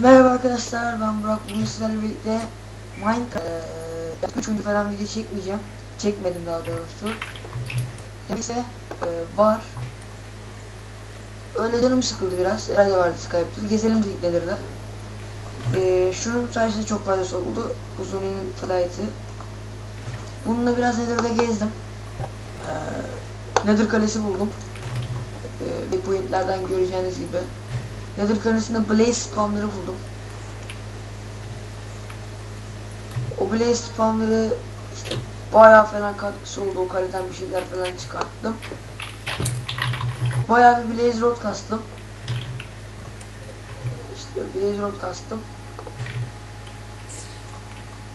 Merhaba arkadaşlar ben Burak. Bugün sizlerle birlikte Minecraft eee, 3. falan video çekmeyeceğim. Çekmedim daha doğrusu. Neyse eee, var. Öyle canım sıkıldı biraz. Herhalde vardı Skype'da. Gezelim dedik Nether'da eee şunun sayesinde çok faydası oldu. Uzun'un flight'ı bununla biraz Nether'da gezdim. Eee Nether kalesi buldum. Eee bir pointlerden göreceğiniz gibi Nether kalesinde Blaze spawner'ı buldum. O Blaze spawner'ı işte bayağı falan katkısı oldu. O kaleden bir şeyler falan çıkarttım. Bayağı bir Blaze Rod kastım. İşte Blaze Rod kastım.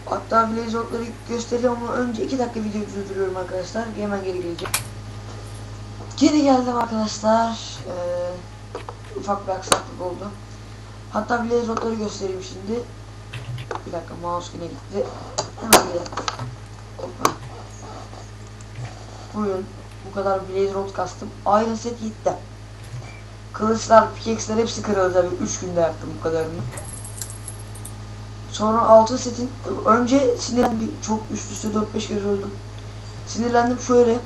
Hatta Blaze Rod'ları göstereceğim ama önce 2 dakika videoyu durduruyorum arkadaşlar. Hemen geri geleceğim. Geri geldim arkadaşlar. Ee, ufak bir aksaklık oldu. Hatta Blaze Rod'ları göstereyim şimdi. Bir dakika mouse yine gitti. Hemen bir dakika. Hoppa. Buyurun. Bu kadar Blaze Rod kastım. Iron set gitti. Kılıçlar, pickaxe'ler hepsi kırıldı tabii. 3 günde yaptım bu kadarını. Sonra altın setin önce sinirlendim çok üst üste 4-5 kere öldüm. Sinirlendim şöyle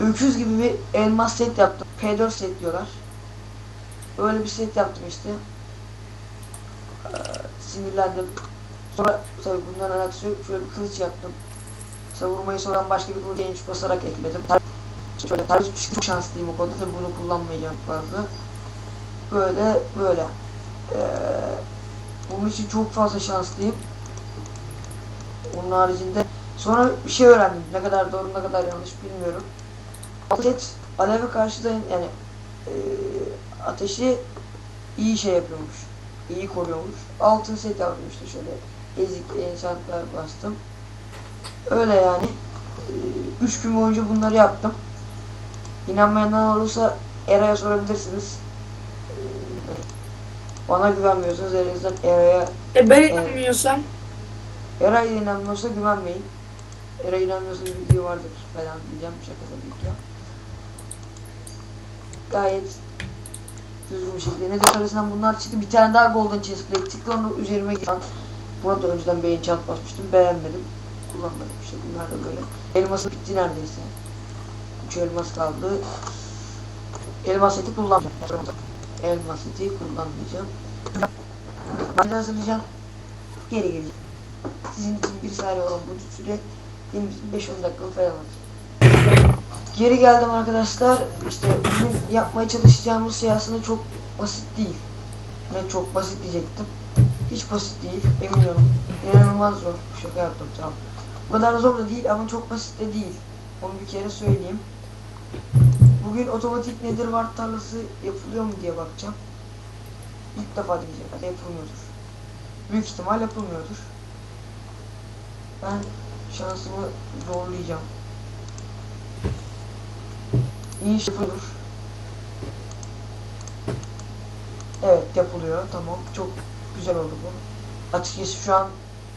öküz gibi bir elmas set yaptım. P4 set diyorlar. Öyle bir set yaptım işte. Ee, sinirlendim. Sonra tabii bundan alakası yok. Şöyle bir kılıç yaptım. Savurmayı soran başka bir kılıç genç basarak ekledim. Şöyle tarz çok şanslıyım o konuda. Tabii bunu kullanmayacağım fazla. Böyle böyle. Ee, bunun için çok fazla şanslıyım. Onun haricinde sonra bir şey öğrendim. Ne kadar doğru ne kadar yanlış bilmiyorum. Set aleve karşı da yani e, ateşi iyi şey yapıyormuş. iyi koruyormuş. Altın set yaptım işte şöyle ezik enchantlar bastım. Öyle yani. 3 gün boyunca bunları yaptım. İnanmayanlar olursa Era'ya sorabilirsiniz. E, Bana güvenmiyorsanız en azından Era'ya E ben Evet. inanmıyorsam Era'ya inanmıyorsa güvenmeyin. Era'ya inanmıyorsa bir video vardır falan diyeceğim. Şaka tabii ki. Gayet düzgün bir şekilde. Nether kalesinden bunlar çıktı. Bir tane daha golden chestplate çıktı. Onu üzerime gittim. Buna da önceden beyin çat basmıştım. Beğenmedim. Kullanmadım işte. Bunlar da böyle. Elması bitti neredeyse. Üç elmas kaldı. Elmas seti kullanmayacağım. Elmas seti kullanmayacağım. Ben hazırlayacağım. Geri geleceğim. Sizin için bir saniye olan bu süre benim için 5-10 dakika falan alacak. Geri geldim arkadaşlar. İşte bugün yapmaya çalışacağımız şey aslında çok basit değil. Ne çok basit diyecektim. Hiç basit değil. Eminim. İnanılmaz zor. Şaka yaptım tamam. Bu kadar zor da değil ama çok basit de değil. Onu bir kere söyleyeyim. Bugün otomatik nedir var tarlası yapılıyor mu diye bakacağım. İlk defa diyeceğim. Yapılmıyordur. Büyük ihtimal yapılmıyordur. Ben şansımı zorlayacağım. İş yapılır. Evet yapılıyor. Tamam. Çok güzel oldu bu. Açıkçası şu an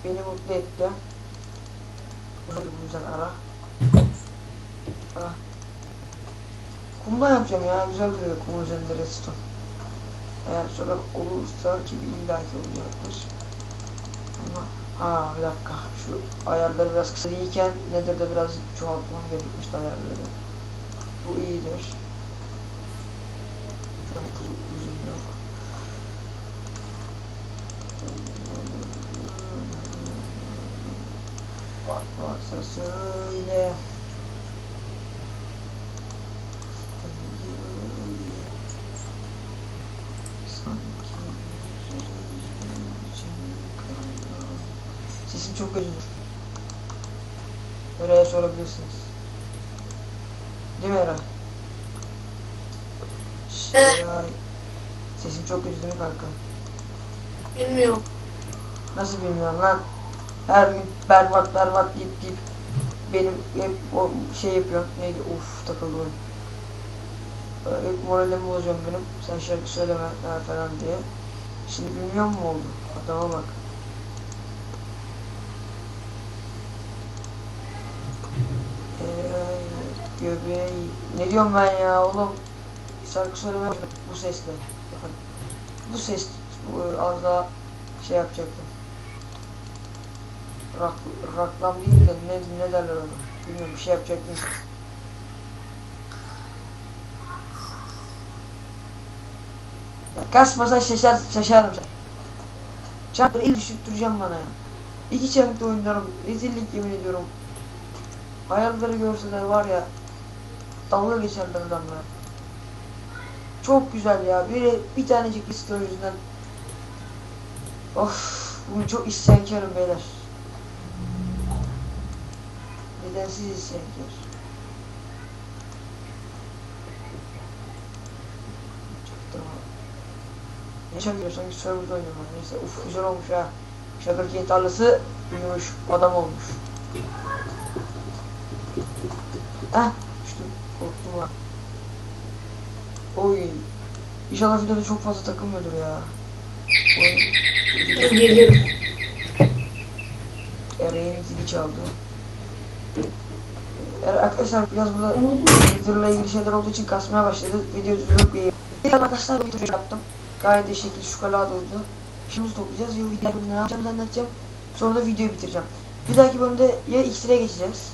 beni mutlu etti. Bunu bu güzel ara. Ara. Kumda yapacağım ya. Güzel duruyor kum üzerinde redstone. Eğer sonra olursa ki illaki olacaktır. Ama ha bir dakika. Şu ayarları biraz kısa değilken nedir de biraz çoğaltmam gerekmişti ayarları. Bu iyidir. Çok uzun yok. Bak varsa söyle. Sesim çok kötüdür. Oraya sorabilirsiniz. Değil mi Eray? Şş, Eray. Sesim çok mi kanka? bilmiyorum. Nasıl bilmiyorum lan? Her gün berbat berbat deyip deyip benim hep o şey yapıyor. Neydi? Uf takıldı oyun. Hep moralimi bozuyorum benim. Sen şarkı söyleme falan diye. Şimdi bilmiyor mu oldu? Adama bak. Eray, göbeği. Ne diyorum ben ya oğlum? Şarkı söyleme bu sesle. Bakın. Bu ses Bu az daha şey yapacaktım. Rak, raklam değil de ne, ne derler ona. Bilmiyorum bir şey yapacaktım. Ya kasmasa şaşar, şaşarım sen. Çarpı el düşürtüreceğim bana ya. İki çarpıda oynarım. Rezillik yemin ediyorum. Hayalleri görseler var ya. Dalga geçerler adamlar. Çok güzel ya. Biri bir tanecik istiyor yüzünden. Of. Bugün çok isyankarım beyler. Nedensiz isyankar. Çaktırma. Ne çakıyor sanki serverda oynuyorum. Neyse uf güzel olmuş ha. Sugarcane tarlası büyümüş. Adam olmuş. Heh Oy. İnşallah videoda çok fazla takılmıyordur ya. Oy. Dur geliyorum. Ereğin zili çaldı. Er, arkadaşlar biraz burada videoyla ilgili şeyler olduğu için kasmaya başladı. Video düzülüp bir bir arkadaşlar bir video yaptım. Gayet de şekil şu kadar doydu. Şimdi toplayacağız. Ya video ne yapacağımızı anlatacağım. Sonra da videoyu bitireceğim. Bir dahaki bölümde ya iksire geçeceğiz.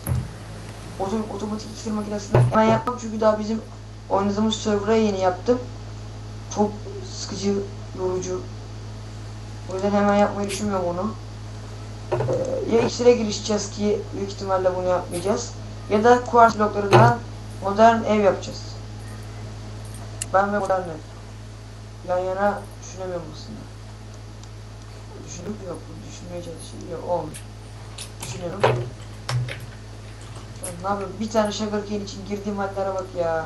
Otom otomatik iksir makinesini hemen yapmam çünkü daha bizim oynadığımız server'a yeni yaptım. Çok sıkıcı, yorucu. O yüzden hemen yapmayı düşünmüyorum onu. Ee, ya iksire girişeceğiz ki büyük ihtimalle bunu yapmayacağız. Ya da kuars bloklarından modern ev yapacağız. Ben ve modern ev. Yan yana düşünemiyorum aslında. Düşünüp yok. Düşünmeye çalışıyorum. Yok olmuş. Düşünüyorum. Ne yapayım? Bir tane sugarcane için girdiğim hallere bak ya.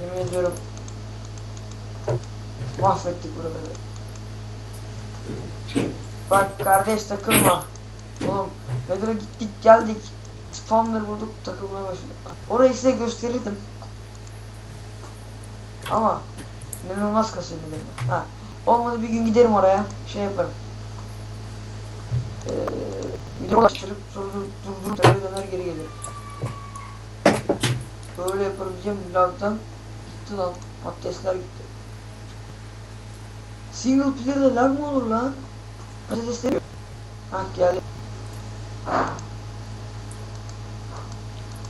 Yemin ediyorum. Mahvettik buraları. Bak kardeş takılma. Oğlum Bedrock'a gittik geldik. Spamları bulduk takılmaya başladık. Orayı size gösterirdim. Ama inanılmaz kasıyor benim. Ha. Olmadı bir gün giderim oraya. Şey yaparım. Ee, video ulaştırıp durdurup eve döner geri gelirim. Böyle yaparım diyeceğim lagdan. Gitti lan. Patatesler gitti. Single player'da lag mı olur lan? Patatesler. Hah geldi.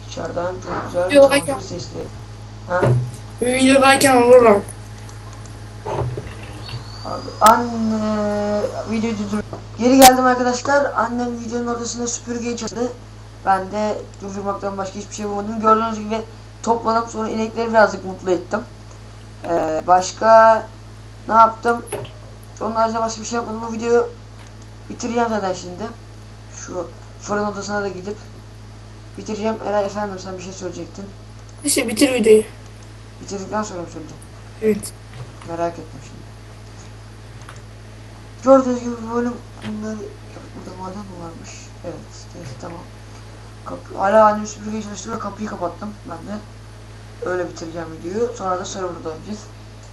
İçeriden çok güzel bir sesli. Ha? Videodayken vururum. Anne video durdur. Geri geldim arkadaşlar. Annem videonun ortasında süpürgeyi çalıştı. Ben de durdurmaktan başka hiçbir şey bulmadım. Gördüğünüz gibi topladım sonra inekleri birazcık mutlu ettim. Ee, başka ne yaptım? Onun haricinde başka bir şey yapmadım. Bu videoyu bitireceğim zaten şimdi. Şu fırın odasına da gidip bitireceğim. Eray efendim sen bir şey söyleyecektin. Neyse bitir videoyu. Bitirdikten sonra mı söyleyeceğim? Evet. Merak ettim şimdi. Gördüğünüz gibi bölüm bunları burada maden varmış? Evet, neyse tamam. Kapı, hala annem süpürgeyi çalıştırıyor, kapıyı kapattım ben de. Öyle bitireceğim videoyu. Sonra da serverda oynayacağız.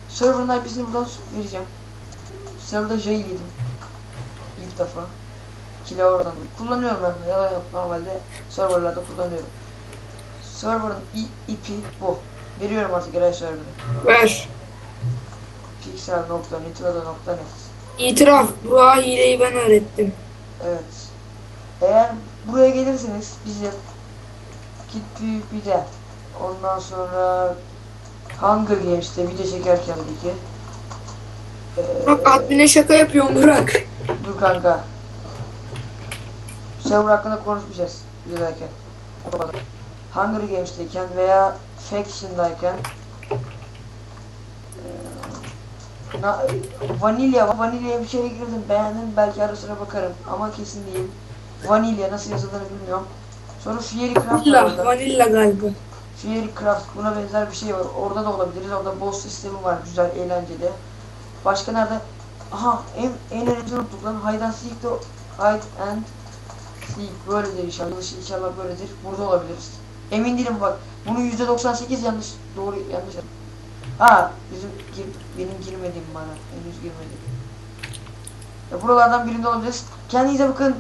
Server'ın IP'sini buradan vereceğim. Serverda J yedim. İlk defa. Kilo oradan. Kullanıyorum ben de. Yalan yok. Normalde serverlarda kullanıyorum. Server'ın ipi bu. Veriyorum artık Eray server'ı. Ver. Pixel.nitrodo.net İtiraf. Burak'a hileyi ben öğrettim. Evet. Eğer buraya gelirseniz bizim Kit PvP'de ondan sonra Hunger Games'te video çekerken peki ee, Burak admine şaka yapıyorum Burak. dur kanka server hakkında konuşmayacağız videodayken Hunger Games'teyken veya Faction'dayken ee, na, vanilya, vanilyaya bir kere girdim beğendim belki ara sıra bakarım ama kesin değil. Vanilya nasıl yazıldığını bilmiyorum. Sonra Fiery Craft var Vanilla. orada. Vanilla galiba. Fiery Craft buna benzer bir şey var. Orada da olabiliriz. Orada boss sistemi var. Güzel, eğlenceli. Başka nerede? Aha en en önemli unuttuk lan. Hide and Seek de Hide and Seek böyledir inşallah. İnşallah böyledir. Burada olabiliriz. Emin değilim bak. Bunun %98 yanlış. Doğru yanlış. Ha bizim gir, benim girmediğim bana. Henüz girmedi. Ya buralardan birinde olabiliriz. Kendinize bakın.